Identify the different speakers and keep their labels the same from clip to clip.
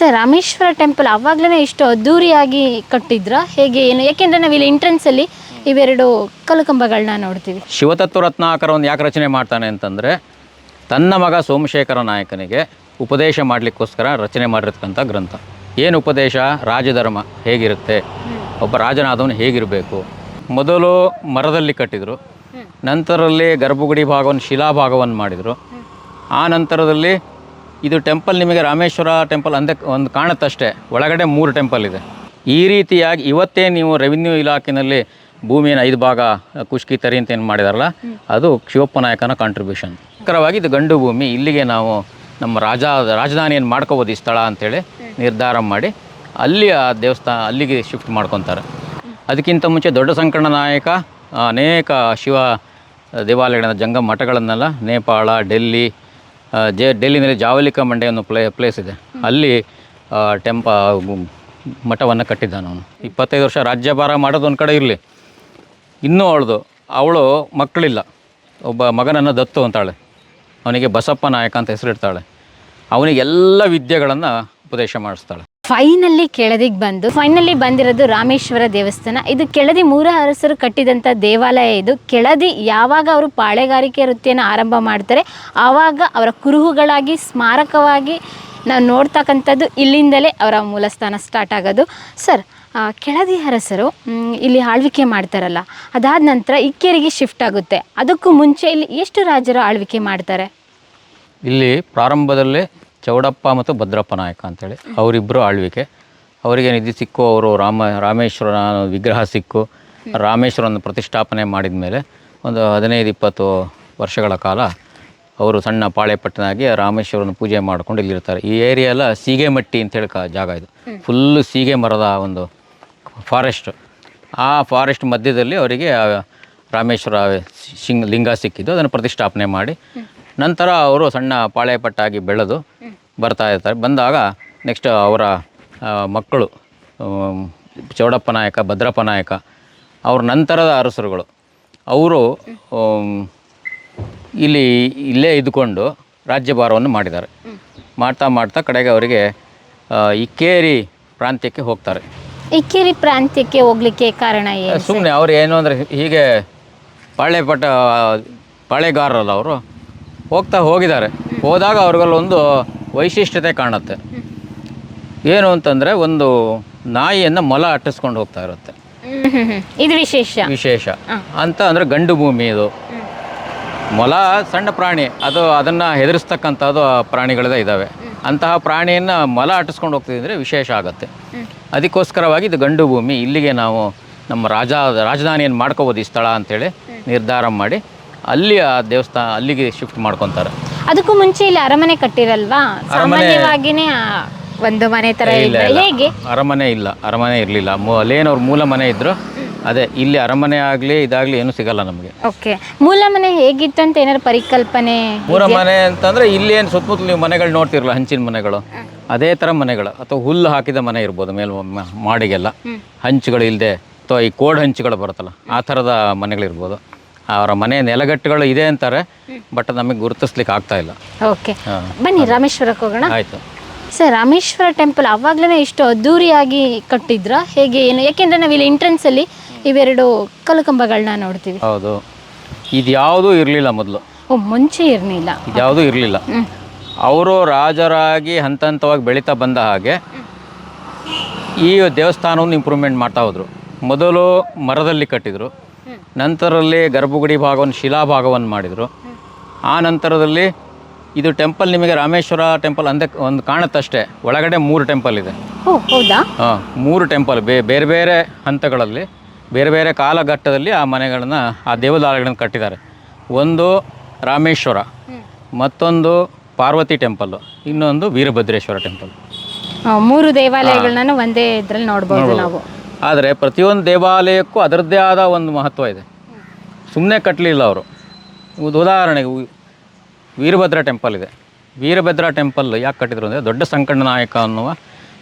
Speaker 1: Sir Rameshwara temple ಅವಾಗ್ಲೇ ಇಷ್ಟು ಅದ್ದೂರಿಯಾಗಿ ಕಟ್ಟಿದ್ರ? ಹೇಗೆ ಏನು? ಯಾಕೆಂದರೆ ನಾವಿಲ್ಲಿ ಎಂಟ್ರೆನ್ಸಲ್ಲಿ ಇವೆರಡು ಕಲ್ಕಂಬಗಳನ್ನ ನೋಡ್ತೀವಿ.
Speaker 2: ಶಿವತತ್ವ ಒಂದು ಯಾಕೆ ರಚನೆ ಮಾಡ್ತಾನೆ ಅಂತಂದರೆ ತನ್ನ ಮಗ ಸೋಮಶೇಖರ ನಾಯಕನಿಗೆ ಉಪದೇಶ ಮಾಡಲಿಕ್ಕೋಸ್ಕರ ರಚನೆ ಮಾಡಿರ್ತಕ್ಕಂಥ ಗ್ರಂಥ. ಏನು ಉಪದೇಶ? ರಾಜಧರ್ಮ ಹೇಗಿರುತ್ತೆ? ಒಬ್ಬ ರಾಜನಾದವನು ಹೇಗಿರಬೇಕು? ಮೊದಲು ಮರದಲ್ಲಿ ಕಟ್ಟಿದರು. ನಂತರದಲ್ಲಿ ಗರ್ಭಗುಡಿ ಭಾಗವನ್ನು ಶಿಲಾಭಾಗವನ್ನು ಮಾಡಿದರು. ಆ ನಂತರದಲ್ಲಿ ಇದು ಟೆಂಪಲ್ ನಿಮಗೆ ರಾಮೇಶ್ವರ ಟೆಂಪಲ್ ಅಂದ ಒಂದು ಕಾಣುತ್ತಷ್ಟೇ. ಒಳಗಡೆ ಮೂರು ಟೆಂಪಲ್ ಇದೆ. ಈ ರೀತಿಯಾಗಿ ಇವತ್ತೇ ನೀವು ರೆವಿನ್ಯೂ ಇಲಾಖೆಯಲ್ಲಿ ಭೂಮಿಯನ್ನು ಐದು ಭಾಗ ಕುಷ್ಕಿ ತರಿ ಅಂತ ಏನು ಮಾಡಿದಾರಲ್ಲ, ಅದು ಶಿವಪ್ಪ ನಾಯಕನ ಕಾಂಟ್ರಿಬ್ಯೂಷನ್ ನಿಖರವಾಗಿ ಇದು ಗಂಡು ಭೂಮಿ. ಇಲ್ಲಿಗೆ ನಾವು ನಮ್ಮ ರಾಜ, ರಾಜಧಾನಿಯನ್ನು ಮಾಡ್ಕೋಬೋದು ಈ ಸ್ಥಳ ಅಂತೇಳಿ ನಿರ್ಧಾರ ಮಾಡಿ ಅಲ್ಲಿ ಆ ದೇವಸ್ಥಾನ, ಅಲ್ಲಿಗೆ ಶಿಫ್ಟ್ ಮಾಡ್ಕೊತಾರೆ. ಅದಕ್ಕಿಂತ ಮುಂಚೆ ದೊಡ್ಡ ಸಂಕಣ ನಾಯಕ, ಅನೇಕ ಶಿವ ದೇವಾಲಯಗಳ ಜಂಗ ಮಠಗಳನ್ನೆಲ್ಲ ನೇಪಾಳ, ಡೆಲ್ಲಿ ಜೆ ಡೆಲ್ಲಿನಲ್ಲಿ ಜಾವಲಿಕ ಮಂಡೆ ಅನ್ನೋ ಪ್ಲೇ ಪ್ಲೇಸ್ ಇದೆ ಅಲ್ಲಿ ಟೆಂಪ ಮಠವನ್ನು ಕಟ್ಟಿದ್ದಾನೆ ಅವನು. ಇಪ್ಪತ್ತೈದು ವರ್ಷ ರಾಜ್ಯಭಾರ ಮಾಡೋದು ಒಂದು ಕಡೆ ಇರಲಿ. ಇನ್ನೂ ಅವಳದು, ಅವಳು ಮಕ್ಕಳಿಲ್ಲ. ಒಬ್ಬ ಮಗನನ್ನು ದತ್ತು ಅಂತಾಳೆ. ಅವನಿಗೆ ಬಸಪ್ಪ ನಾಯಕ ಅಂತ ಹೆಸರಿಡ್ತಾಳೆ. ಅವನಿಗೆ ಎಲ್ಲ ವಿದ್ಯೆಗಳನ್ನು ಉಪದೇಶ ಮಾಡಿಸ್ತಾಳೆ.
Speaker 1: ಫೈನಲಿ ಕೆಳದಿಗೆ ಬಂದು, ಫೈನಲಿ ಬಂದಿರೋದು ರಾಮೇಶ್ವರ ದೇವಸ್ಥಾನ. ಇದು ಕೆಳದಿ ಮೂರ ಅರಸರು ಕಟ್ಟಿದಂಥ ದೇವಾಲಯ ಇದು. ಕೆಳದಿ ಯಾವಾಗ ಅವರು ಪಾಳೆಗಾರಿಕೆ ವೃತ್ತಿಯನ್ನು ಆರಂಭ ಮಾಡ್ತಾರೆ, ಆವಾಗ ಅವರ ಕುರುಹುಗಳಾಗಿ, ಸ್ಮಾರಕವಾಗಿ ನಾವು ನೋಡ್ತಕ್ಕಂಥದ್ದು ಇಲ್ಲಿಂದಲೇ ಅವರ ಮೂಲಸ್ಥಾನ ಸ್ಟಾರ್ಟ್ ಆಗೋದು. ಸರ್ ಕೆಳದಿ ಅರಸರು ಇಲ್ಲಿ ಆಳ್ವಿಕೆ ಮಾಡ್ತಾರಲ್ಲ, ಅದಾದ ನಂತರ ಇಕ್ಕೇರಿಗೆ ಶಿಫ್ಟ್ ಆಗುತ್ತೆ. ಅದಕ್ಕೂ ಮುಂಚೆ ಇಲ್ಲಿ ಎಷ್ಟು ರಾಜರು ಆಳ್ವಿಕೆ ಮಾಡ್ತಾರೆ?
Speaker 2: ಇಲ್ಲಿ ಪ್ರಾರಂಭದಲ್ಲೇ ಚೌಡಪ್ಪ ಮತ್ತು ಭದ್ರಪ್ಪ ನಾಯಕ ಅಂತೇಳಿ ಅವರಿಬ್ಬರು ಆಳ್ವಿಕೆ. ಅವರಿಗೆ ನಿಧಿ ಸಿಕ್ಕು ಅವರು ರಾಮ ರಾಮೇಶ್ವರನ ವಿಗ್ರಹ ಸಿಕ್ಕು. ರಾಮೇಶ್ವರನ ಪ್ರತಿಷ್ಠಾಪನೆ ಮಾಡಿದ ಮೇಲೆ ಒಂದು ಹದಿನೈದು ಇಪ್ಪತ್ತು ವರ್ಷಗಳ ಕಾಲ ಅವರು ಸಣ್ಣ ಪಾಳೆಪಟ್ಟನಾಗಿ ರಾಮೇಶ್ವರನ ಪೂಜೆ ಮಾಡ್ಕೊಂಡು ಇಲ್ಲಿರ್ತಾರೆ. ಈ ಏರಿಯಾ ಎಲ್ಲ ಸೀಗೆಮಟ್ಟಿ ಅಂತೇಳಿ ಕ ಜಾಗ ಇದು. ಫುಲ್ಲು ಸೀಗೆ ಮರದ ಒಂದು ಫಾರೆಸ್ಟ್ ಆ ಫಾರೆಸ್ಟ್ ಮಧ್ಯದಲ್ಲಿ ಅವರಿಗೆ ರಾಮೇಶ್ವರ ಶಿಂಗ್ ಲಿಂಗ ಸಿಕ್ಕಿದ್ದು ಅದನ್ನು ಪ್ರತಿಷ್ಠಾಪನೆ ಮಾಡಿ ನಂತರ ಅವರು ಸಣ್ಣ ಪಾಳೆಪಟ್ಟಾಗಿ ಬೆಳೆದು ಬರ್ತಾ ಇರ್ತಾರೆ. ಬಂದಾಗ ನೆಕ್ಸ್ಟ್ ಅವರ ಮಕ್ಕಳು ಚೌಡಪ್ಪ ನಾಯಕ ಭದ್ರಪ್ಪ ನಾಯಕ ಅವ್ರ ನಂತರದ ಅರಸರುಗಳು. ಅವರು ಇಲ್ಲಿ ಇಲ್ಲೇ ಇದ್ದುಕೊಂಡು ರಾಜ್ಯಭಾರವನ್ನು ಮಾಡಿದ್ದಾರೆ. ಮಾಡ್ತಾ ಮಾಡ್ತಾ ಕಡೆಗೆ ಅವರಿಗೆ ಇಕ್ಕೇರಿ ಪ್ರಾಂತ್ಯಕ್ಕೆ ಹೋಗ್ತಾರೆ.
Speaker 1: ಇಕ್ಕೇರಿ ಪ್ರಾಂತ್ಯಕ್ಕೆ ಹೋಗ್ಲಿಕ್ಕೆ ಕಾರಣ
Speaker 2: ಸುಮ್ಮನೆ ಅವ್ರು ಏನು ಅಂದರೆ ಹೀಗೆ ಪಾಳೆಪಟ್ಟ ಪಾಳೆಗಾರರಲ್ಲ ಅವರು. ಹೋಗ್ತಾ ಹೋಗಿದ್ದಾರೆ. ಹೋದಾಗ ಅವ್ರಿಗಲ್ಲೊಂದು ವೈಶಿಷ್ಟ್ಯತೆ ಕಾಣುತ್ತೆ. ಏನು ಅಂತಂದರೆ ಒಂದು ನಾಯಿಯನ್ನು ಮೊಲ ಅಟ್ಟಿಸ್ಕೊಂಡು ಹೋಗ್ತಾ ಇರುತ್ತೆ.
Speaker 1: ಇದು ವಿಶೇಷ.
Speaker 2: ವಿಶೇಷ. ಅಂತ ಅಂದರೆ ಗಂಡು ಭೂಮಿ ಇದು. ಮೊಲ ಸಣ್ಣ ಪ್ರಾಣಿ ಅದು ಅದನ್ನು ಹೆದರಿಸ್ತಕ್ಕಂಥದ್ದು ಆ ಪ್ರಾಣಿಗಳದೇ ಇದ್ದಾವೆ ಅಂತಹ ಪ್ರಾಣಿಯನ್ನು ಮೊಲ ಅಟ್ಟಿಸ್ಕೊಂಡು ಹೋಗ್ತಿದ್ರೆ ವಿಶೇಷ ಆಗುತ್ತೆ. ಅದಕ್ಕೋಸ್ಕರವಾಗಿ ಇದು ಗಂಡು ಭೂಮಿ. ಇಲ್ಲಿಗೆ ನಾವು ನಮ್ಮ ರಾಜ ರಾಜಧಾನಿಯನ್ನು ಮಾಡ್ಕೋಬೋದು ಈ ಸ್ಥಳ ಅಂತೇಳಿ ನಿರ್ಧಾರ ಮಾಡಿ ಅಲ್ಲಿ ಆ ದೇವಸ್ಥಾನ ಅಲ್ಲಿಗೆ ಶಿಫ್ಟ್ ಮಾಡ್ಕೊಂತಾರೆ.
Speaker 1: ಅದಕ್ಕೂ ಮುಂಚೆ ಇಲ್ಲಿ ಅರಮನೆ ಕಟ್ಟಿರಲ್ವಾ? ಸಾಮಾನ್ಯವಾಗಿನೇ ಒಂದು ಮನೆ ತರ
Speaker 2: ಇಲ್ಲ ಇಲ್ಲ.
Speaker 1: ಹೇಗೆ?
Speaker 2: ಅರಮನೆ ಇಲ್ಲ ಅರಮನೆ ಇರಲಿಲ್ಲ. ಅಲ್ಲೇನವ್ರ ಮೂಲ ಮನೆ ಇದ್ರು. ಅದೇ ಇಲ್ಲಿ ಅರಮನೆ ಆಗಲಿ ಇದಾಗಲಿ ಏನು ಸಿಗಲ್ಲ ನಮಗೆ.
Speaker 1: ಓಕೆ. ಮೂಲ ಮನೆ ಹೇಗಿತ್ತು ಅಂತ ಏನಾದ್ರು ಪರಿಕಲ್ಪನೆ
Speaker 2: ಮೂಲ ಮನೆ ಅಂತಂದ್ರೆ ಇಲ್ಲಿ ಏನು ಸುತ್ತಮುತ್ತಲು ನೀವು ಮನೆಗಳು ನೋಡ್ತಿರಲ್ಲ ಹಂಚಿನ ಮನೆಗಳು. ಅದೇ ಥರ ಮನೆಗಳು. ಅಥವಾ ಹುಲ್ಲು ಹಾಕಿದ ಮನೆ ಇರ್ಬೋದು ಮೇಲ್ ಮ- ಮಾಡಿಗೆಲ್ಲ. ಹಂಚುಗಳು ಇಲ್ಲದೆ ಅಥವಾ ಈ ಕೋಡ್ ಹಂಚುಗಳು ಬರುತ್ತಲ್ಲ ಆ ಥರದ ಮನೆಗಳಿರ್ಬೋದು. ಅವರ ಮನೆ ನೆಲಗಟ್ಟುಗಳು ಇದೆ ಅಂತಾರೆ ಬಟ್ ನಮಗೆ ಗುರುತಿಸ್ಲಿಕ್ಕೆ ಆಗ್ತಾ ಇಲ್ಲ.
Speaker 1: ಓಕೆ. ಬನ್ನಿ ರಾಮೇಶ್ವರಕ್ಕೆ ಹೋಗೋಣ.
Speaker 2: ಆಯಿತು.
Speaker 1: ಸರ್ ರಾಮೇಶ್ವರ ಟೆಂಪಲ್ ಅವಾಗ್ಲೇ ಇಷ್ಟು ಅದ್ದೂರಿಯಾಗಿ ಕಟ್ಟಿದ್ರ? ಹೇಗೆ ಏನು? ಯಾಕೆಂದ್ರೆ ನಾವಿಲ್ಲಿ ಎಂಟ್ರೆನ್ಸಲ್ಲಿ ಇವೆರಡು ಕಲ್ಕಂಬಗಳನ್ನ ನೋಡ್ತೀವಿ.
Speaker 2: ಹೌದು. ಇದು ಇದ್ಯಾವುದೂ ಇರಲಿಲ್ಲ ಮೊದಲು.
Speaker 1: ಓ ಮುಂಚೆ ಇರಲಿಲ್ಲ.
Speaker 2: ಇದ್ಯಾವುದೂ ಇರಲಿಲ್ಲ. ಅವರು ರಾಜರಾಗಿ ಹಂತ ಹಂತವಾಗಿ ಬೆಳೀತಾ ಬಂದ ಹಾಗೆ ಈ ದೇವಸ್ಥಾನವನ್ನು ಇಂಪ್ರೂವ್ಮೆಂಟ್ ಮಾಡ್ತಾ ಹೋದರು. ಮೊದಲು ಮರದಲ್ಲಿ ಕಟ್ಟಿದರು. ನಂತರದಲ್ಲಿ ಗರ್ಭಗುಡಿ ಭಾಗವನ್ನು ಶಿಲಾಭಾಗವನ್ನು ಮಾಡಿದರು. ಆ ನಂತರದಲ್ಲಿ ಇದು ಟೆಂಪಲ್ ನಿಮಗೆ ರಾಮೇಶ್ವರ ಟೆಂಪಲ್ ಅಂದ ಒಂದು ಕಾಣುತ್ತಷ್ಟೇ. ಒಳಗಡೆ ಮೂರು ಟೆಂಪಲ್ ಇದೆ. ಹಾಂ ಮೂರು ಟೆಂಪಲ್. ಬೇರೆ ಬೇರೆ ಹಂತಗಳಲ್ಲಿ ಬೇರೆ ಬೇರೆ ಕಾಲಘಟ್ಟದಲ್ಲಿ ಆ ಮನೆಗಳನ್ನು ಆ ದೇವಾಲಯಗಳನ್ನು ಕಟ್ಟಿದ್ದಾರೆ. ಒಂದು ರಾಮೇಶ್ವರ ಮತ್ತೊಂದು ಪಾರ್ವತಿ ಟೆಂಪಲ್ ಇನ್ನೊಂದು ವೀರಭದ್ರೇಶ್ವರ ಟೆಂಪಲ್.
Speaker 1: ಮೂರು ದೇವಾಲಯಗಳನ್ನ ಒಂದೇ ಇದ್ರಲ್ಲಿ ನೋಡ್ಬೋದು. ನಾವು.
Speaker 2: ಆದರೆ ಪ್ರತಿಯೊಂದು ದೇವಾಲಯಕ್ಕೂ ಅದರದ್ದೇ ಆದ ಒಂದು ಮಹತ್ವ ಇದೆ. ಸುಮ್ಮನೆ ಕಟ್ಟಲಿಲ್ಲ ಅವರು. ಉದಾಹರಣೆಗೆ ವೀರಭದ್ರ ಟೆಂಪಲ್ ಇದೆ. ವೀರಭದ್ರ ಟೆಂಪಲ್ ಯಾಕೆ ಕಟ್ಟಿದ್ರು ಅಂದರೆ ದೊಡ್ಡ ಸಂಕಣ್ಣ ಅನ್ನುವ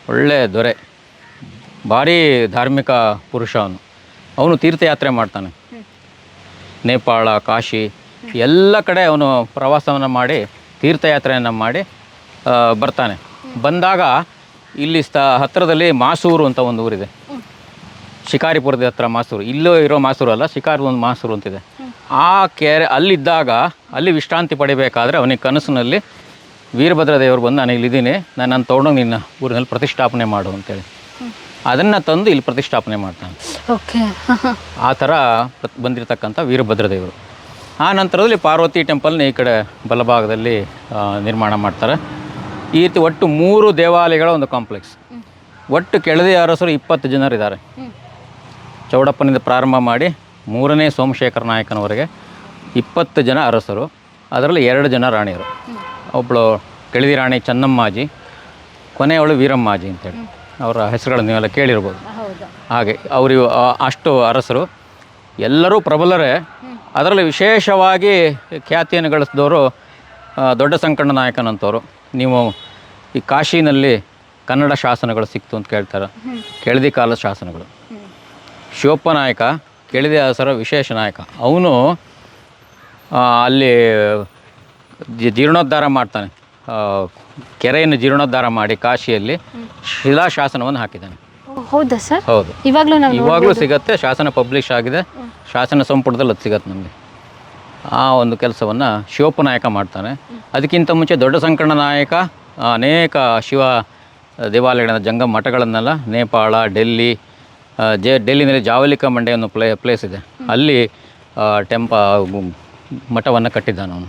Speaker 2: ಒಳ್ಳೆಯ ದೊರೆ. ಭಾರಿ ಧಾರ್ಮಿಕ ಪುರುಷ ಅವನು. ಅವನು ತೀರ್ಥಯಾತ್ರೆ ಮಾಡ್ತಾನೆ. ನೇಪಾಳ, ಕಾಶಿ, ಎಲ್ಲ ಕಡೆ ಅವನು ಪ್ರವಾಸವನ್ನು ಮಾಡಿ, ತೀರ್ಥಯಾತ್ರೆಯನ್ನು ಮಾಡಿ ಬರ್ತಾನೆ. ಬಂದಾಗ ಇಲ್ಲಿ ಸ್ಥ ಹತ್ತಿರದಲ್ಲಿ ಮಾಸೂರು ಅಂತ ಒಂದು ಊರಿದೆ. ಶಿಕಾರಿಪುರದ ಹತ್ರ ಮಾಸೂರು. ಇಲ್ಲೂ ಇರೋ ಮಾಸೂರು ಅಲ್ಲ ಶಿಕಾರಿ ಒಂದು ಮಾಸೂರು ಅಂತಿದೆ. ಆ ಕೆರೆ ಅಲ್ಲಿದ್ದಾಗ ಅಲ್ಲಿ ವಿಶ್ರಾಂತಿ ಪಡಿಬೇಕಾದ್ರೆ ಅವನಿಗೆ ಕನಸಿನಲ್ಲಿ ವೀರಭದ್ರ ದೇವರು ಬಂದು ನಾನು ಇಲ್ಲಿದ್ದೀನಿ ನಾನು ನಾನು ತೊಗೊಂಡೋಗಿ ನಿನ್ನ ಊರಿನಲ್ಲಿ ಪ್ರತಿಷ್ಠಾಪನೆ ಮಾಡು ಅಂತೇಳಿ. ಅದನ್ನು ತಂದು ಇಲ್ಲಿ ಪ್ರತಿಷ್ಠಾಪನೆ ಮಾಡ್ತಾನೆ.
Speaker 1: ಓಕೆ.
Speaker 2: ಆ ಥರ ಬಂದಿರತಕ್ಕಂಥ ವೀರಭದ್ರ ದೇವರು. ಆ ನಂತರದಲ್ಲಿ ಪಾರ್ವತಿ ಟೆಂಪಲ್ನ ಈ ಕಡೆ ಬಲಭಾಗದಲ್ಲಿ ನಿರ್ಮಾಣ ಮಾಡ್ತಾರೆ. ಈ ರೀತಿ ಒಟ್ಟು ಮೂರು ದೇವಾಲಯಗಳ ಒಂದು ಕಾಂಪ್ಲೆಕ್ಸ್. ಒಟ್ಟು ಕೆಳದಿ ಅರಸರು ಇಪ್ಪತ್ತು ಜನರಿದ್ದಾರೆ. ಚೌಡಪ್ಪನಿಂದ ಪ್ರಾರಂಭ ಮಾಡಿ ಮೂರನೇ ಸೋಮಶೇಖರ ನಾಯಕನವರೆಗೆ ಇಪ್ಪತ್ತು ಜನ ಅರಸರು ಅದರಲ್ಲಿ ಎರಡು ಜನ ರಾಣಿಯರು. ಒಬ್ಬಳು ಕೆಳದಿ ರಾಣಿ ಚೆನ್ನಮ್ಮಾಜಿ ಕೊನೆಯವಳು ವೀರಮ್ಮಾಜಿ ಅಂತೇಳಿ. ಅವರ ಹೆಸರುಗಳನ್ನು ನೀವೆಲ್ಲ ಕೇಳಿರ್ಬೋದು. ಹಾಗೆ ಅವರು ಅಷ್ಟು ಅರಸರು. ಎಲ್ಲರೂ ಪ್ರಬಲರೇ. ಅದರಲ್ಲಿ ವಿಶೇಷವಾಗಿ ಖ್ಯಾತಿಯನ್ನು ಗಳಿಸಿದವರು ದೊಡ್ಡ ಸಂಕಣ್ಣ ನಾಯಕನಂತವರು. ನೀವು ಈ ಕಾಶಿನಲ್ಲಿ ಕನ್ನಡ ಶಾಸನಗಳು ಸಿಕ್ತು ಅಂತ ಕೇಳ್ತಾರೆ. ಕೆಳದಿ ಕಾಲದ ಶಾಸನಗಳು. ಶಿವಪ್ಪ ನಾಯಕ ಕೆಳದಿ ವಿಶೇಷ ನಾಯಕ. ಅವನು ಅಲ್ಲಿ ಜೀರ್ಣೋದ್ಧಾರ ಮಾಡ್ತಾನೆ. ಕೆರೆಯನ್ನು ಜೀರ್ಣೋದ್ಧಾರ ಮಾಡಿ ಕಾಶಿಯಲ್ಲಿ ಶಿಲಾಶಾಸನವನ್ನು ಹಾಕಿದ್ದಾನೆ.
Speaker 1: ಹೌದಾ ಸರ್?
Speaker 2: ಹೌದು.
Speaker 1: ಇವಾಗಲೂ ನಾವು
Speaker 2: ಇವಾಗಲೂ ಸಿಗತ್ತೆ ಶಾಸನ ಪಬ್ಲಿಷ್ ಆಗಿದೆ. ಶಾಸನ ಸಂಪುಟದಲ್ಲಿ ಅದು ಸಿಗತ್ತೆ ನಮಗೆ. ಆ ಒಂದು ಕೆಲಸವನ್ನು ಶಿವಪ್ಪ ನಾಯಕ ಮಾಡ್ತಾನೆ. ಅದಕ್ಕಿಂತ ಮುಂಚೆ ದೊಡ್ಡ ಸಂಕರ್ಣ ನಾಯಕ ಅನೇಕ ಶಿವ ದೇವಾಲಯಗಳ ಜಂಗಮ ಮಠಗಳನ್ನೆಲ್ಲ ನೇಪಾಳ ಡೆಲ್ಲಿ ಜೆ ಡೆಲ್ಲಿನಲ್ಲಿ ಜಾವಲಿಕ ಮಂಡೆ ಅನ್ನೋ ಪ್ಲೇ ಪ್ಲೇಸ್ ಇದೆ. ಅಲ್ಲಿ ಟೆಂಪ ಮಠವನ್ನು ಕಟ್ಟಿದ್ದಾನೆ ಅವನು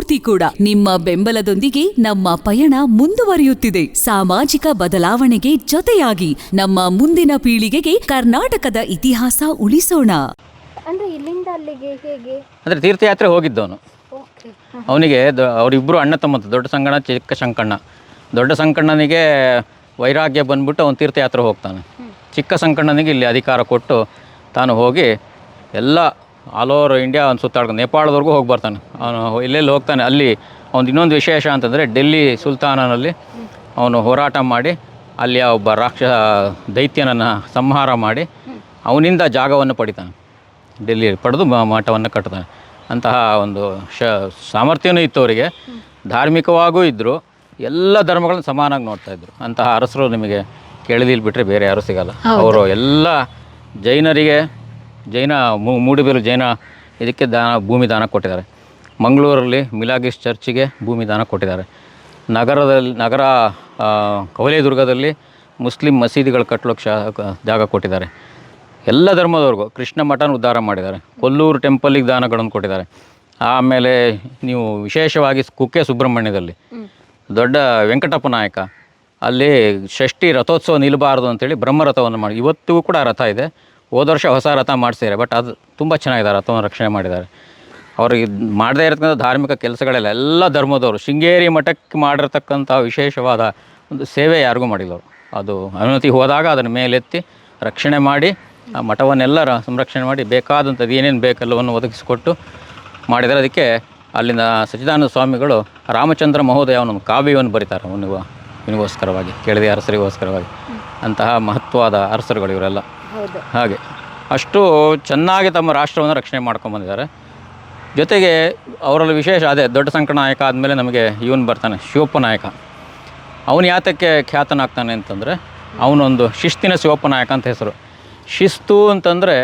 Speaker 3: ಕೂಡ. ನಿಮ್ಮ ಬೆಂಬಲದೊಂದಿಗೆ ನಮ್ಮ ಪಯಣ ಮುಂದುವರಿಯುತ್ತಿದೆ. ಸಾಮಾಜಿಕ ಬದಲಾವಣೆಗೆ ಜೊತೆಯಾಗಿ ನಮ್ಮ ಮುಂದಿನ ಪೀಳಿಗೆಗೆ ಕರ್ನಾಟಕದ ಇತಿಹಾಸ ಉಳಿಸೋಣ.
Speaker 1: ಅಂದ್ರೆ ಇಲ್ಲಿಂದ ಅಲ್ಲಿಗೆ ಹೇಗೆ?
Speaker 2: ಅಂದರೆ ತೀರ್ಥಯಾತ್ರೆ ಹೋಗಿದ್ದವನು.
Speaker 1: ಓಕೆ.
Speaker 2: ಅವನಿಗೆ ದ- ಅವರಿಬ್ಬರು ಅಣ್ಣ ತಮ್ಮ ದೊಡ್ಡ ಸಂಕಣ್ಣ ಚಿಕ್ಕ ಸಂಕಣ್ಣ. ದೊಡ್ಡ ಸಂಕಣ್ಣನಿಗೆ ವೈರಾಗ್ಯ ಬಂದ್ಬಿಟ್ಟು ಅವನು ತೀರ್ಥಯಾತ್ರೆ ಹೋಗ್ತಾನೆ. ಚಿಕ್ಕ ಸಂಕಣ್ಣನಿಗೆ ಇಲ್ಲಿ ಅಧಿಕಾರ ಕೊಟ್ಟು ತಾನು ಹೋಗಿ ಎಲ್ಲ ಆಲ್ ಓವರ್ ಇಂಡಿಯಾ ಅವ್ನು ಸುತ್ತಾಡ್ಕೊಂಡು ನೇಪಾಳದವರೆಗೂ ಹೋಗಿ ಬರ್ತಾನೆ. ಅವನು ಇಲ್ಲೆಲ್ಲಿ ಹೋಗ್ತಾನೆ? ಅಲ್ಲಿ ಅವ್ನು ಇನ್ನೊಂದು ವಿಶೇಷ ಅಂತಂದರೆ ಡೆಲ್ಲಿ ಸುಲ್ತಾನನಲ್ಲಿ ಅವನು ಹೋರಾಟ ಮಾಡಿ ಅಲ್ಲಿ ಒಬ್ಬ ರಾಕ್ಷ ದೈತ್ಯನನ್ನು ಸಂಹಾರ ಮಾಡಿ ಅವನಿಂದ ಜಾಗವನ್ನು ಪಡಿತಾನೆ. ಡೆಲ್ಲಿ ಪಡೆದು ಮಠವನ್ನು ಕಟ್ತಾನೆ. ಅಂತಹ ಒಂದು ಶ ಸಾಮರ್ಥ್ಯನೂ ಇತ್ತು ಅವರಿಗೆ. ಧಾರ್ಮಿಕವಾಗೂ ಇದ್ದರು ಎಲ್ಲ ಧರ್ಮಗಳನ್ನು ಸಮಾನಾಗಿ ನೋಡ್ತಾ ಇದ್ರು. ಅಂತಹ ಅರಸರು ನಿಮಗೆ ಕೇಳಿದಿಲ್ಬಿಟ್ರೆ ಬಿಟ್ಟರೆ ಬೇರೆ ಯಾರೂ ಸಿಗಲ್ಲ. ಅವರು ಎಲ್ಲ ಜೈನರಿಗೆ ಜೈನ ಮೂ- ಮೂಡಿಬೇರು ಜೈನ ಇದಕ್ಕೆ ದಾನ ಭೂಮಿ ದಾನ ಕೊಟ್ಟಿದ್ದಾರೆ. ಮಂಗಳೂರಲ್ಲಿ ಮಿಲಾಗಿಸ್ ಚರ್ಚಿಗೆ ಭೂಮಿ ದಾನ ಕೊಟ್ಟಿದ್ದಾರೆ. ನಗರದಲ್ಲಿ ನಗರ ಕವಲೇದುರ್ಗದಲ್ಲಿ ಮುಸ್ಲಿಂ ಮಸೀದಿಗಳು ಕಟ್ಟಲು ಶಾ ಜಾಗ ಕೊಟ್ಟಿದ್ದಾರೆ. ಎಲ್ಲ ಧರ್ಮದವ್ರಿಗೂ ಕೃಷ್ಣ ಮಠನ ಉದ್ಧಾರ ಮಾಡಿದ್ದಾರೆ. ಕೊಲ್ಲೂರು ಟೆಂಪಲ್ಲಿಗೆ ದಾನಗಳನ್ನು ಕೊಟ್ಟಿದ್ದಾರೆ. ಆಮೇಲೆ ನೀವು ವಿಶೇಷವಾಗಿ ಕುಕ್ಕೆ ಸುಬ್ರಹ್ಮಣ್ಯದಲ್ಲಿ ದೊಡ್ಡ ವೆಂಕಟಪ್ಪ ನಾಯಕ ಅಲ್ಲಿ ಷಷ್ಠಿ ರಥೋತ್ಸವ ನಿಲ್ಲಬಾರ್ದು ಅಂತೇಳಿ ಬ್ರಹ್ಮರಥವನ್ನು ಮಾಡಿ ಇವತ್ತಿಗೂ ಕೂಡ ರಥ ಇದೆ. ಹೋದ ವರ್ಷ ಹೊಸ ರಥ ಮಾಡಿಸಿದ್ದಾರೆ ಬಟ್ ಅದು ತುಂಬ ಚೆನ್ನಾಗಿದೆ ರಥವನ್ನು ರಕ್ಷಣೆ ಮಾಡಿದ್ದಾರೆ. ಅವ್ರಿಗೆ ಮಾಡದೇ ಇರತಕ್ಕಂಥ ಧಾರ್ಮಿಕ ಕೆಲಸಗಳೆಲ್ಲ ಎಲ್ಲ ಧರ್ಮದವರು, ಶೃಂಗೇರಿ ಮಠಕ್ಕೆ ಮಾಡಿರ್ತಕ್ಕಂಥ ವಿಶೇಷವಾದ ಒಂದು ಸೇವೆ ಯಾರಿಗೂ ಮಾಡಿಲ್ಲ ಅವರು. ಅದು ಅನುಮತಿ ಹೋದಾಗ ಅದನ್ನು ಮೇಲೆತ್ತಿ ರಕ್ಷಣೆ ಮಾಡಿ, ಆ ಮಠವನ್ನೆಲ್ಲ ಸಂರಕ್ಷಣೆ ಮಾಡಿ ಬೇಕಾದಂಥದ್ದು ಏನೇನು ಬೇಕೆಲ್ಲವನ್ನು ಒದಗಿಸಿಕೊಟ್ಟು ಮಾಡಿದರೆ ಅದಕ್ಕೆ ಅಲ್ಲಿನ ಸಚ್ಚಿದಾನಂದ ಸ್ವಾಮಿಗಳು ರಾಮಚಂದ್ರ ಮಹೋದಯ ಅವನೊಂದು ಕಾವ್ಯವನ್ನು ಬರೀತಾರೆ ಅವನಿಗೋ ಇವನಿಗೋಸ್ಕರವಾಗಿ ಕೇಳಿದೆ ಅರಸರಿಗೋಸ್ಕರವಾಗಿ. ಅಂತಹ ಮಹತ್ವವಾದ ಅರಸರುಗಳು ಇವರೆಲ್ಲ. ಹಾಗೆ. ಅಷ್ಟು ಚೆನ್ನಾಗಿ ತಮ್ಮ ರಾಷ್ಟ್ರವನ್ನು ರಕ್ಷಣೆ ಮಾಡ್ಕೊಂಬಂದಿದ್ದಾರೆ. ಜೊತೆಗೆ ಅವರಲ್ಲಿ ವಿಶೇಷ ಅದೇ ದೊಡ್ಡ ಸಂಕಟ ನಾಯಕ ಆದಮೇಲೆ ನಮಗೆ ಇವನು ಬರ್ತಾನೆ ಶಿವಪ್ಪ ನಾಯಕ. ಅವನು ಯಾತಕ್ಕೆ ಖ್ಯಾತನಾಗ್ತಾನೆ ಅಂತಂದರೆ ಅವನೊಂದು ಶಿಸ್ತಿನ ಶಿವಪ್ಪ ನಾಯಕ ಅಂತ ಹೆಸರು. ಶಿಸ್ತು ಅಂತಂದರೆ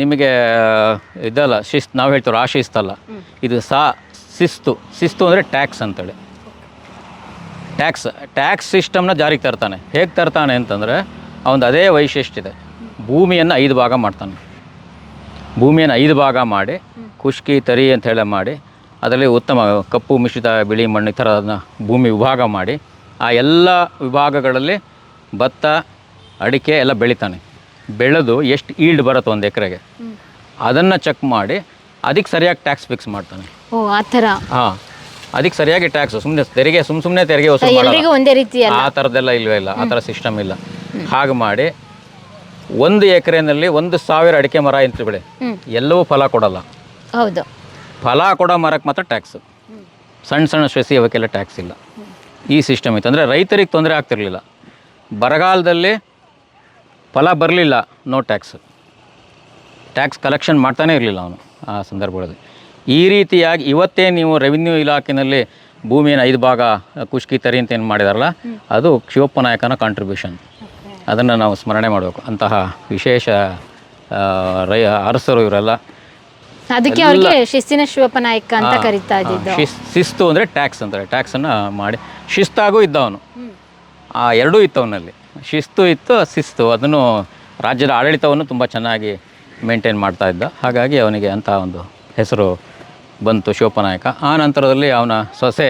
Speaker 2: ನಿಮಗೆ ಇದಲ್ಲ ಶಿಸ್ತು ನಾವು ಹೇಳ್ತೀವಿ ಆ ಶಿಸ್ತಲ್ಲ ಇದು ಸಾ ಶಿಸ್ತು. ಶಿಸ್ತು ಅಂದರೆ ಟ್ಯಾಕ್ಸ್ ಅಂತೇಳಿ. ಟ್ಯಾಕ್ಸ್ ಟ್ಯಾಕ್ಸ್ ಸಿಸ್ಟಮ್ನ ಜಾರಿಗೆ ತರ್ತಾನೆ. ಹೇಗೆ ತರ್ತಾನೆ ಅಂತಂದರೆ ಅವನದು ಅದೇ ವೈಶಿಷ್ಟ್ಯ ಇದೆ. ಭೂಮಿಯನ್ನು ಐದು ಭಾಗ ಮಾಡ್ತಾನೆ. ಭೂಮಿಯನ್ನು ಐದು ಭಾಗ ಮಾಡಿ ಖುಷ್ಕಿ ತರಿ ಅಂತ ಹೇಳಿ ಮಾಡಿ ಅದರಲ್ಲಿ ಉತ್ತಮ ಕಪ್ಪು ಮಿಶ್ರಿತ ಬಿಳಿ ಮಣ್ಣು ಈ ಥರದನ್ನ ಭೂಮಿ ವಿಭಾಗ ಮಾಡಿ ಆ ಎಲ್ಲ ವಿಭಾಗಗಳಲ್ಲಿ ಭತ್ತ ಅಡಿಕೆ ಎಲ್ಲ ಬೆಳಿತಾನೆ. ಬೆಳೆದು ಎಷ್ಟು ಈಲ್ಡ್ ಬರುತ್ತೆ ಒಂದು ಎಕರೆಗೆ? ಅದನ್ನು ಚೆಕ್ ಮಾಡಿ ಅದಕ್ಕೆ ಸರಿಯಾಗಿ ಟ್ಯಾಕ್ಸ್ ಫಿಕ್ಸ್ ಮಾಡ್ತಾನೆ.
Speaker 1: ಓ ಆ ಥರ?
Speaker 2: ಹಾಂ ಅದಕ್ಕೆ ಸರಿಯಾಗಿ ಟ್ಯಾಕ್ಸ್ ಸುಮ್ಮನೆ ತೆರಿಗೆ ಸುಮ್ಮ ಸುಮ್ಮನೆ ತೆರಿಗೆ ವಸೂಲು ಮಾಡಲ್ಲ.
Speaker 1: ಒಂದೇ ರೀತಿ
Speaker 2: ಆ ಥರದ್ದೆಲ್ಲ ಇಲ್ವೇ ಇಲ್ಲ ಆ ಥರ ಸಿಸ್ಟಮ್ ಇಲ್ಲ. ಹಾಗೆ ಮಾಡಿ ಒಂದು ಎಕರೆನಲ್ಲಿ ಒಂದು ಸಾವಿರ ಅಡಿಕೆ ಮರ ಅಂತ ಬೆಳೆ. ಎಲ್ಲವೂ ಫಲ ಕೊಡಲ್ಲ.
Speaker 1: ಹೌದು.
Speaker 2: ಫಲ ಕೊಡೋ ಮರಕ್ಕೆ ಮಾತ್ರ ಟ್ಯಾಕ್ಸ್ ಸಣ್ಣ ಸಣ್ಣ ಸಸಿ ಅವಕ್ಕೆಲ್ಲ ಟ್ಯಾಕ್ಸ್ ಇಲ್ಲ. ಈ ಸಿಸ್ಟಮ್ ಇತ್ತು ಅಂದರೆ ರೈತರಿಗೆ ತೊಂದರೆ ಆಗ್ತಿರಲಿಲ್ಲ. ಬರಗಾಲದಲ್ಲಿ ಫಲ ಬರಲಿಲ್ಲ ನೋ ಟ್ಯಾಕ್ಸ್ ಟ್ಯಾಕ್ಸ್ ಕಲೆಕ್ಷನ್ ಮಾಡ್ತಾನೇ ಇರಲಿಲ್ಲ ಅವನು ಆ ಸಂದರ್ಭಗಳಲ್ಲಿ ಈ ರೀತಿಯಾಗಿ ಇವತ್ತೇ ನೀವು ರೆವಿನ್ಯೂ ಇಲಾಖೆಯಲ್ಲಿ ಭೂಮಿಯನ್ನು ಐದು ಭಾಗ ಕುಷ್ಕಿ ತರಿ ಅಂತ ಏನು ಮಾಡಿದಾರಲ್ಲ ಅದು ಶಿವಪ್ಪ ನಾಯಕನ ಕಾಂಟ್ರಿಬ್ಯೂಷನ್ ಅದನ್ನು ನಾವು ಸ್ಮರಣೆ ಮಾಡಬೇಕು. ಅಂತಹ ವಿಶೇಷ ರೈ ಅರಸರು ಇವರೆಲ್ಲ.
Speaker 1: ಅದಕ್ಕೆ ಅವರಿಗೆ ಶಿಸ್ತಿನ ಶಿವಪ್ಪ ನಾಯಕ ಅಂತ ಕರೀತಾ ಇದ್ದಿದ್ದು.
Speaker 2: ಶಿಸ್ ಶಿಸ್ತು ಅಂದರೆ ಟ್ಯಾಕ್ಸ್ ಅಂತಾರೆ. ಟ್ಯಾಕ್ಸನ್ನು ಮಾಡಿ. ಶಿಸ್ತಾಗೂ ಇದ್ದ ಅವನು ಆ ಎರಡೂ ಇತ್ತು ಅವನಲ್ಲಿ ಶಿಸ್ತು ಇತ್ತು ಶಿಸ್ತು. ಅದನ್ನು ರಾಜ್ಯದ ಆಡಳಿತವನ್ನು ತುಂಬ ಚೆನ್ನಾಗಿ ಮೇಂಟೈನ್ ಮಾಡ್ತಾ ಇದ್ದ. ಹಾಗಾಗಿ ಅವನಿಗೆ ಅಂತಹ ಒಂದು ಹೆಸರು ಬಂತು ಶಿವಪ್ಪನಾಯಕ ಆ ನಂತರದಲ್ಲಿ ಅವನ ಸೊಸೆ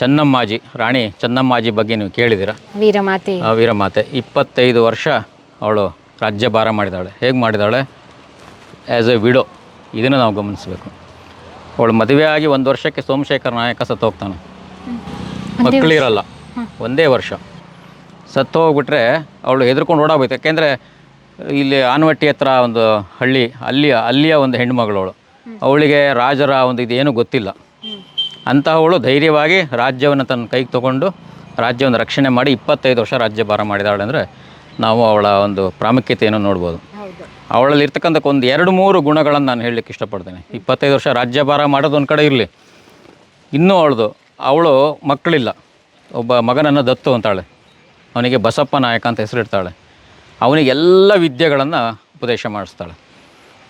Speaker 2: ಚೆನ್ನಮ್ಮಾಜಿ ರಾಣಿ ಚನ್ನಮ್ಮಾಜಿ ಬಗ್ಗೆ ನೀವು ಕೇಳಿದ್ದೀರಾ?
Speaker 1: ವೀರಮಾತೆ.
Speaker 2: ಆ ವೀರಮಾತೆ. ಇಪ್ಪತ್ತೈದು ವರ್ಷ ಅವಳು ರಾಜ್ಯಭಾರ ಮಾಡಿದಾಳೆ. ಹೇಗೆ ಮಾಡಿದಾಳೆ? ಆ್ಯಸ್ ಎ ವಿಡೋ ಇದನ್ನು ನಾವು ಗಮನಿಸಬೇಕು. ಅವಳು ಮದುವೆಯಾಗಿ ಒಂದು ವರ್ಷಕ್ಕೆ ಸೋಮಶೇಖರ ನಾಯಕ ಸತ್ತು ಹೋಗ್ತಾನೆ. ಮಕ್ಕಳಿರಲ್ಲ ಒಂದೇ ವರ್ಷ. ಸತ್ತು ಹೋಗ್ಬಿಟ್ರೆ ಅವಳು ಹೆದರ್ಕೊಂಡು ಓಡಾಗೋಯ್ತು ಯಾಕೆಂದರೆ ಇಲ್ಲಿ ಆನವಟ್ಟಿ ಹತ್ರ ಒಂದು ಹಳ್ಳಿ ಅಲ್ಲಿಯ ಅಲ್ಲಿಯ ಒಂದು ಹೆಣ್ಮಗಳು ಅವಳು. ಅವಳಿಗೆ ರಾಜರ ಒಂದು ಇದೇನು ಗೊತ್ತಿಲ್ಲ. ಅಂತಹವಳು ಧೈರ್ಯವಾಗಿ ರಾಜ್ಯವನ್ನು ತನ್ನ ಕೈಗೆ ತಗೊಂಡು ರಾಜ್ಯವನ್ನು ರಕ್ಷಣೆ ಮಾಡಿ ಇಪ್ಪತ್ತೈದು ವರ್ಷ ರಾಜ್ಯಭಾರ ಮಾಡಿದಾಳೆ ಅಂದರೆ ನಾವು ಅವಳ ಒಂದು ಪ್ರಾಮುಖ್ಯತೆಯನ್ನು ನೋಡ್ಬೋದು. ಅವಳಲ್ಲಿ ಇರ್ತಕ್ಕಂಥ ಒಂದು ಎರಡು ಮೂರು ಗುಣಗಳನ್ನು ನಾನು ಹೇಳಲಿಕ್ಕೆ ಇಷ್ಟಪಡ್ತೇನೆ. ಇಪ್ಪತ್ತೈದು ವರ್ಷ ರಾಜ್ಯಭಾರ ಮಾಡೋದು ಒಂದು ಕಡೆ ಇರಲಿ. ಇನ್ನೂ ಅವಳದು ಅವಳು ಮಕ್ಕಳಿಲ್ಲ. ಒಬ್ಬ ಮಗನನ್ನು ದತ್ತು ಅಂತಾಳೆ. ಅವನಿಗೆ ಬಸಪ್ಪ ನಾಯಕ ಅಂತ ಹೆಸರಿಡ್ತಾಳೆ. ಅವನಿಗೆ ಎಲ್ಲ ವಿದ್ಯೆಗಳನ್ನು ಉಪದೇಶ ಮಾಡಿಸ್ತಾಳೆ.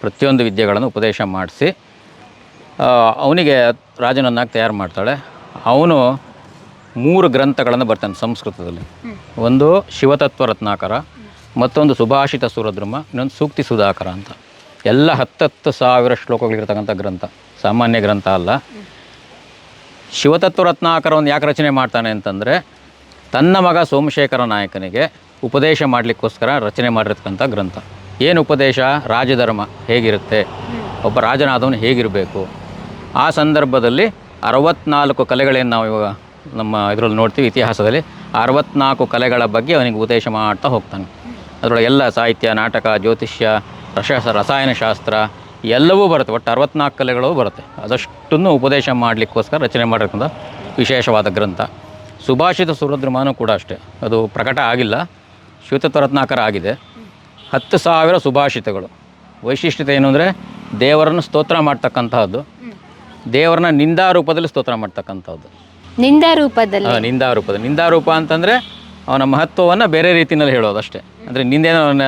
Speaker 2: ಪ್ರತಿಯೊಂದು ವಿದ್ಯೆಗಳನ್ನು ಉಪದೇಶ ಮಾಡಿಸಿ ಅವನಿಗೆ ರಾಜನನ್ನಾಗಿ ತಯಾರು ಮಾಡ್ತಾಳೆ. ಅವನು ಮೂರು ಗ್ರಂಥಗಳನ್ನು ಬರ್ತಾನೆ ಸಂಸ್ಕೃತದಲ್ಲಿ. ಒಂದು ಶಿವತತ್ವ ರತ್ನಾಕರ, ಮತ್ತೊಂದು ಸುಭಾಷಿತ ಸುರದ್ರಮ, ಇನ್ನೊಂದು ಸೂಕ್ತಿ ಸುಧಾಕರ ಅಂತ. ಎಲ್ಲ ಹತ್ತತ್ತು ಸಾವಿರ ಶ್ಲೋಕಗಳಿರ್ತಕ್ಕಂಥ ಗ್ರಂಥ. ಸಾಮಾನ್ಯ ಗ್ರಂಥ ಅಲ್ಲ. ಶಿವತತ್ವ ರತ್ನಾಕರವನ್ನು ಯಾಕೆ ರಚನೆ ಮಾಡ್ತಾನೆ ಅಂತಂದರೆ, ತನ್ನ ಮಗ ಸೋಮಶೇಖರ ನಾಯಕನಿಗೆ ಉಪದೇಶ ಮಾಡಲಿಕ್ಕೋಸ್ಕರ ರಚನೆ ಮಾಡಿರ್ತಕ್ಕಂಥ ಗ್ರಂಥ. ಏನು ಉಪದೇಶ? ರಾಜಧರ್ಮ ಹೇಗಿರುತ್ತೆ? ಒಬ್ಬ ರಾಜನಾದವನು ಹೇಗಿರಬೇಕು? ಆ ಸಂದರ್ಭದಲ್ಲಿ ಅರವತ್ನಾಲ್ಕು ಕಲೆಗಳೇನು ನಾವು ಇವಾಗ ನಮ್ಮ ಇದರಲ್ಲಿ ನೋಡ್ತೀವಿ ಇತಿಹಾಸದಲ್ಲಿ, ಅರವತ್ನಾಲ್ಕು ಕಲೆಗಳ ಬಗ್ಗೆ ಅವನಿಗೆ ಉಪದೇಶ ಮಾಡ್ತಾ ಹೋಗ್ತಾನೆ. ಅದರೊಳಗೆ ಎಲ್ಲ ಸಾಹಿತ್ಯ, ನಾಟಕ, ಜ್ಯೋತಿಷ್ಯ, ರಸ ರಸಾಯನಶಾಸ್ತ್ರ ಎಲ್ಲವೂ ಬರುತ್ತೆ. ಒಟ್ಟು ಅರವತ್ನಾಲ್ಕು ಕಲೆಗಳು ಬರುತ್ತೆ. ಅದಷ್ಟನ್ನು ಉಪದೇಶ ಮಾಡಲಿಕ್ಕೋಸ್ಕರ ರಚನೆ ಮಾಡಿರ್ತಕ್ಕಂಥ ವಿಶೇಷವಾದ ಗ್ರಂಥ. ಸುಭಾಷಿತ ಸುರದ್ರಮಾನು ಕೂಡ ಅಷ್ಟೇ. ಅದು ಪ್ರಕಟ ಆಗಿಲ್ಲ. ಶ್ವೇತತ್ವ ರತ್ನಾಕರ ಆಗಿದೆ. ಹತ್ತು ಸಾವಿರ ಸುಭಾಷಿತಗಳು. ವೈಶಿಷ್ಟ್ಯತೆ ಏನು ಅಂದರೆ ದೇವರನ್ನು ಸ್ತೋತ್ರ ಮಾಡ್ತಕ್ಕಂತಹದ್ದು. ದೇವರನ್ನ ನಿಂದಾ ರೂಪದಲ್ಲಿ ಸ್ತೋತ್ರ ಮಾಡ್ತಕ್ಕಂಥದ್ದು.
Speaker 1: ನಿಂದಾ ರೂಪದಲ್ಲಿ
Speaker 2: ನಿಂದಾ ರೂಪದ ನಿಂದಾ ರೂಪ ಅಂತಂದರೆ ಅವನ ಮಹತ್ವವನ್ನು ಬೇರೆ ರೀತಿಯಲ್ಲಿ ಹೇಳೋದು ಅಷ್ಟೇ. ಅಂದರೆ ನಿಂದೇನೋ ಅವನ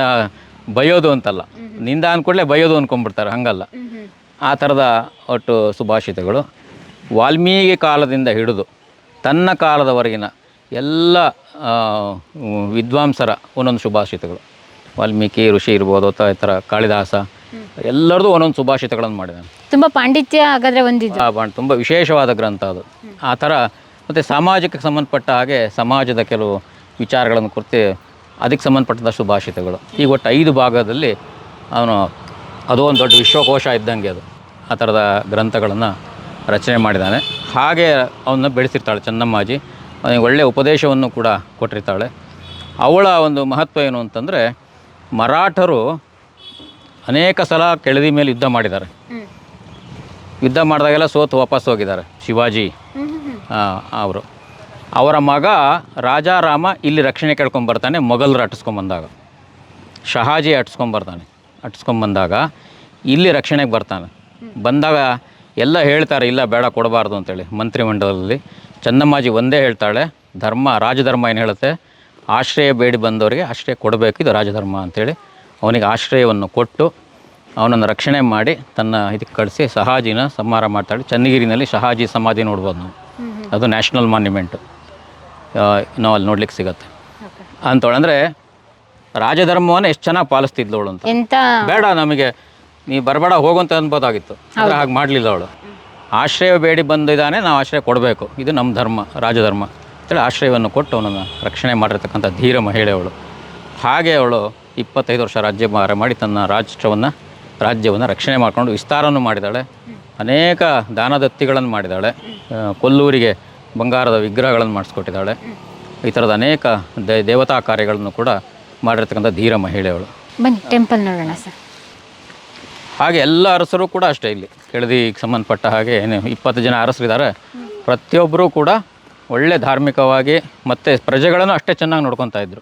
Speaker 2: ಬಯೋದು ಅಂತಲ್ಲ. ನಿಂದ ಅಂದ್ಕೂಡಲೇ ಬಯೋದು ಅಂದ್ಕೊಂಡ್ಬಿಡ್ತಾರೆ ಹಂಗಲ್ಲ. ಆ ಥರದ ಒಟ್ಟು ಸುಭಾಷಿತಗಳು. ವಾಲ್ಮೀಕಿ ಕಾಲದಿಂದ ಹಿಡಿದು ತನ್ನ ಕಾಲದವರೆಗಿನ ಎಲ್ಲ ವಿದ್ವಾಂಸರ ಒಂದೊಂದು ಸುಭಾಷಿತಗಳು. ವಾಲ್ಮೀಕಿ ಋಷಿ ಇರ್ಬೋದು ಅಥವಾ ಈ ಥರ ಕಾಳಿದಾಸ ಎಲ್ಲರದು ಒಂದೊಂದು ಸುಭಾಷಿತಗಳನ್ನು ಮಾಡಿದ್ದಾನೆ
Speaker 1: ತುಂಬ ಪಾಂಡಿತ್ಯ ಹಾಗಾದ್ರೆ
Speaker 2: ಬಾಣ್ ತುಂಬ ವಿಶೇಷವಾದ ಗ್ರಂಥ ಅದು. ಆ ಥರ ಮತ್ತು ಸಮಾಜಕ್ಕೆ ಸಂಬಂಧಪಟ್ಟ ಹಾಗೆ ಸಮಾಜದ ಕೆಲವು ವಿಚಾರಗಳನ್ನು ಕುರಿತು ಅದಕ್ಕೆ ಸಂಬಂಧಪಟ್ಟಂಥ ಸುಭಾಷಿತಗಳು. ಈಗ ಒಟ್ಟು ಐದು ಭಾಗದಲ್ಲಿ ಅವನು ಅದು ಒಂದು ದೊಡ್ಡ ವಿಶ್ವಕೋಶ ಇದ್ದಂಗೆ ಅದು. ಆ ಥರದ ಗ್ರಂಥಗಳನ್ನು ರಚನೆ ಮಾಡಿದ್ದಾನೆ. ಹಾಗೆ ಅವನ್ನ ಬೆಳೆಸಿರ್ತಾಳೆ ಚೆನ್ನಮ್ಮಾಜಿ. ಅವನಿಗೆ ಒಳ್ಳೆಯ ಉಪದೇಶವನ್ನು ಕೂಡ ಕೊಟ್ಟಿರ್ತಾಳೆ. ಅವಳ ಒಂದು ಮಹತ್ವ ಏನು ಅಂತಂದರೆ ಮರಾಠರು ಅನೇಕ ಸಲ ಕೆಳದಿ ಮೇಲೆ ಯುದ್ಧ ಮಾಡಿದ್ದಾರೆ. ಯುದ್ಧ ಮಾಡಿದಾಗೆಲ್ಲ ಸೋತು ವಾಪಸ್ ಹೋಗಿದ್ದಾರೆ ಶಿವಾಜಿ ಅವರು. ಅವರ ಮಗ ರಾಜಾರಾಮ ಇಲ್ಲಿ ರಕ್ಷಣೆ ಕೇಳ್ಕೊಂಬರ್ತಾನೆ ಮೊಘಲರು ಅಟ್ಟಿಸ್ಕೊಂಬಂದಾಗ ಶಹಾಜಿ ಅಟ್ಸ್ಕೊಂಬರ್ತಾನೆ ಅಟ್ಸ್ಕೊಂಬಂದಾಗ ಇಲ್ಲಿ ರಕ್ಷಣೆಗೆ ಬರ್ತಾನೆ. ಬಂದಾಗ ಎಲ್ಲ ಹೇಳ್ತಾರೆ ಇಲ್ಲ ಬೇಡ ಕೊಡಬಾರ್ದು ಅಂತೇಳಿ. ಮಂತ್ರಿಮಂಡಲದಲ್ಲಿ ಚನ್ನಮ್ಮಾಜಿ ಒಂದೇ ಹೇಳ್ತಾಳೆ ಧರ್ಮ ರಾಜಧರ್ಮ ಏನು ಹೇಳುತ್ತೆ? ಆಶ್ರಯ ಬೇಡಿ ಬಂದವರಿಗೆ ಆಶ್ರಯ ಕೊಡಬೇಕು ಇದು ರಾಜಧರ್ಮ ಅಂತೇಳಿ ಅವನಿಗೆ ಆಶ್ರಯವನ್ನು ಕೊಟ್ಟು ಅವನನ್ನು ರಕ್ಷಣೆ ಮಾಡಿ ತನ್ನ ಇದಕ್ಕೆ ಕಳಿಸಿ ಶಹಾಜಿನ ಸಂಹಾರ ಮಾಡ್ತಾಳೆ. ಚನ್ನಗಿರಿನಲ್ಲಿ ಶಹಾಜಿ ಸಮಾಧಿ ನೋಡ್ಬೋದು ನಾವು. ಅದು ನ್ಯಾಷನಲ್ ಮಾನ್ಯುಮೆಂಟು. ನಾವು ಅಲ್ಲಿ ನೋಡ್ಲಿಕ್ಕೆ ಸಿಗತ್ತೆ. ಅಂತವಳು ಅಂದರೆ ರಾಜಧರ್ಮವನ್ನು ಎಷ್ಟು ಚೆನ್ನಾಗಿ ಪಾಲಿಸ್ತಿದ್ಲು ಅವಳು ಅಂತ. ಬೇಡ ನಮಗೆ ನೀ ಬರಬೇಡ ಹೋಗುವಂತ ಅನ್ಬೋದಾಗಿತ್ತು. ಆದರೆ ಹಾಗೆ ಮಾಡಲಿಲ್ಲ ಅವಳು. ಆಶ್ರಯ ಬೇಡಿ ಬಂದಿದ್ದಾನೆ ನಾವು ಆಶ್ರಯ ಕೊಡಬೇಕು. ಇದು ನಮ್ಮ ಧರ್ಮ ರಾಜಧರ್ಮ. ಅಂತೇಳಿ ಆಶ್ರಯವನ್ನು ಕೊಟ್ಟು ಅವನನ್ನು ರಕ್ಷಣೆ ಮಾಡಿರ್ತಕ್ಕಂಥ ಧೀರ ಮಹಿಳೆ ಅವಳು. ಹಾಗೆ ಅವಳು ಇಪ್ಪತ್ತೈದು ವರ್ಷ ರಾಜ್ಯಭಾರ ಮಾಡಿ ತನ್ನ ರಾಷ್ಟ್ರವನ್ನು ರಾಜ್ಯವನ್ನು ರಕ್ಷಣೆ ಮಾಡಿಕೊಂಡು ವಿಸ್ತಾರವನ್ನು ಮಾಡಿದ್ದಾಳೆ. ಅನೇಕ ದಾನದತ್ತಿಗಳನ್ನು ಮಾಡಿದ್ದಾಳೆ. ಕೊಲ್ಲೂರಿಗೆ ಬಂಗಾರದ ವಿಗ್ರಹಗಳನ್ನು ಮಾಡಿಸ್ಕೊಟ್ಟಿದ್ದಾಳೆ. ಈ ಥರದ ಅನೇಕ ದೇ- ದೇವತಾ ಕಾರ್ಯಗಳನ್ನು ಕೂಡ ಮಾಡಿರ್ತಕ್ಕಂಥ ಧೀರ ಮಹಿಳೆಯವಳು.
Speaker 1: ಬನ್ನಿ ಟೆಂಪಲ್ ನೋಡೋಣ ಸರ್.
Speaker 2: ಹಾಗೆ ಎಲ್ಲ ಅರಸರು ಕೂಡ ಅಷ್ಟೇ ಇಲ್ಲಿ. ಕೆಳದಿಗೆ ಸಂಬಂಧಪಟ್ಟ ಹಾಗೆ ಏನು ಇಪ್ಪತ್ತು ಜನ ಅರಸರಿದ್ದಾರೆ. ಪ್ರತಿಯೊಬ್ಬರೂ ಕೂಡ ಒಳ್ಳೆ ಧಾರ್ಮಿಕವಾಗಿ ಮತ್ತು ಪ್ರಜೆಗಳನ್ನು ಅಷ್ಟೇ ಚೆನ್ನಾಗಿ ನೋಡ್ಕೊತಾ ಇದ್ರು.